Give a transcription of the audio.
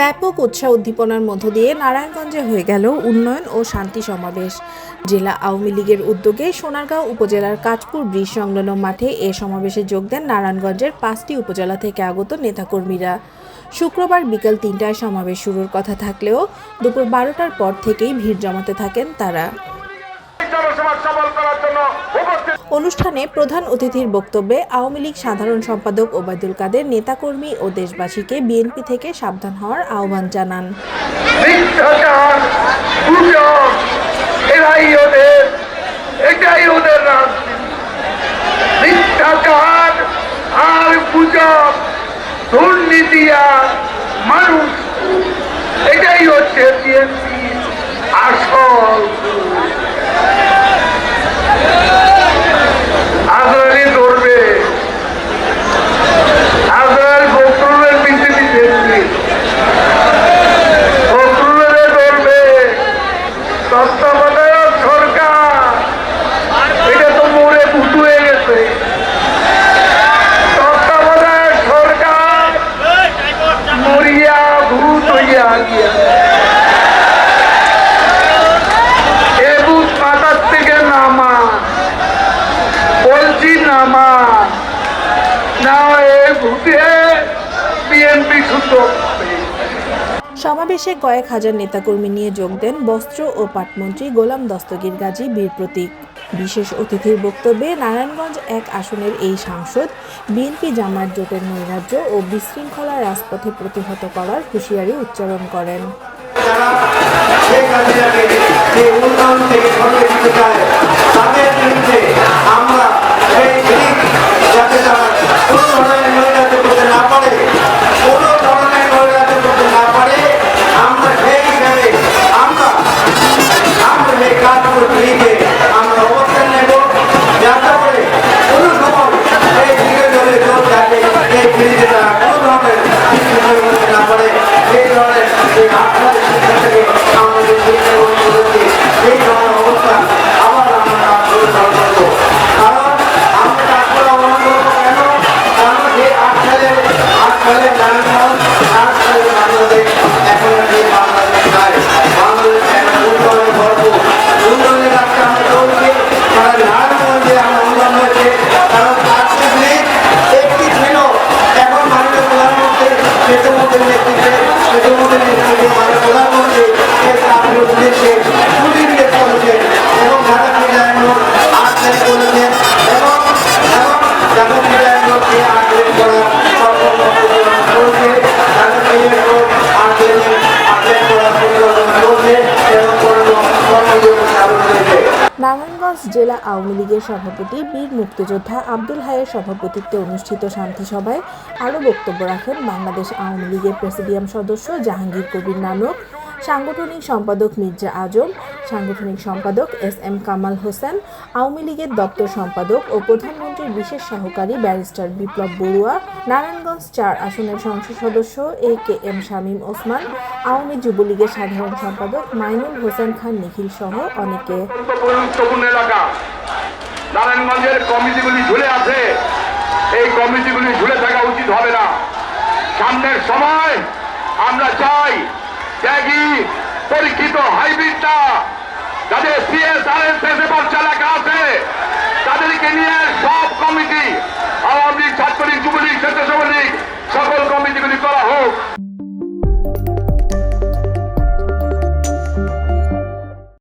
ব্যাপক উৎসাহ উদ্দীপনার মধ্য দিয়ে নারায়ণগঞ্জে হয়ে গেল উন্নয়ন ও শান্তি সমাবেশ। জেলা আওয়ামী লীগের উদ্যোগে সোনারগাঁও উপজেলার কাজপুর ব্রিজ সংলগ্ন মাঠে এ সমাবেশে যোগ দেন নারায়ণগঞ্জের পাঁচটি উপজেলা থেকে আগত নেতাকর্মীরা। শুক্রবার বিকাল তিনটায় সমাবেশ শুরুর কথা থাকলেও দুপুর বারোটার পর থেকেই ভিড় জমাতে থাকেন তারা। অনুষ্ঠানে প্রধান অতিথির বক্তব্যে আওয়ামী লীগ সাধারণ সম্পাদক ওবায়দুল কাদের, নেতাকর্মী ও দেশবাসীকে বিএনপি থেকে সাবধান হওয়ার আহ্বান জানান। আর মানুষ, এটাই হচ্ছে মাথার থেকে নামা না এ ভূতে বিএনপি হবে সমাবেশে কয়েক হাজার নেতাকর্মী নিয়ে যোগ দেন বস্ত্র ও পাটমন্ত্রী গোলাম দস্তগীর গাজী বীর প্রতীক। বিশেষ অতিথির বক্তব্যে নারায়ণগঞ্জ এক আসনের এই সাংসদ, বিএনপি জামায়াত জোটের নৈরাজ্য ও বিশৃঙ্খলা রাজপথে প্রতিহত করার হুঁশিয়ারি উচ্চারণ করেন। তাদের নারায়ণগঞ্জ জেলা আওয়ামী লীগের সভাপতি, বীর মুক্তিযোদ্ধা আব্দুল হায়ের সভাপতিত্বে অনুষ্ঠিত শান্তি সভায় আরও বক্তব্য রাখেন বাংলাদেশ আওয়ামী লীগের প্রেসিডিয়াম সদস্য জাহাঙ্গীর কবির নানক। সাংগঠনিক সম্পাদক মির্জা আজম, সাংগঠনিক সম্পাদক এস এম কামাল হোসেন, আওয়ামী লীগের দপ্তর সম্পাদক ও প্রধানমন্ত্রীর বিশেষ সহকারী ব্যারিস্টার বিপ্লব বড়ুয়া, নারায়ণগঞ্জ চার আসনের সংসদ সদস্য A K M Shamim Osman, Awami যুবলীগের সাধারণ সম্পাদক মাইনুল হোসেন খান নিখিল সহ অনেকে। নারায়ণগঞ্জের কমিটিগুলি ঝুলে আছে। এই কমিটিগুলি ঝুলে থাকা উচিত হবে না। সামনের সময় আমরা চাই ত্যাগী, পরীক্ষিত হাইব্রিডটা যাদের সিএসআরএস বাচ্চা চালাকা আছে, তাদেরকে নিয়ে সব কমিটি, আওয়ামী লীগ, ছাত্রলীগ, যুবলীগ, স্বেচ্ছাসেবক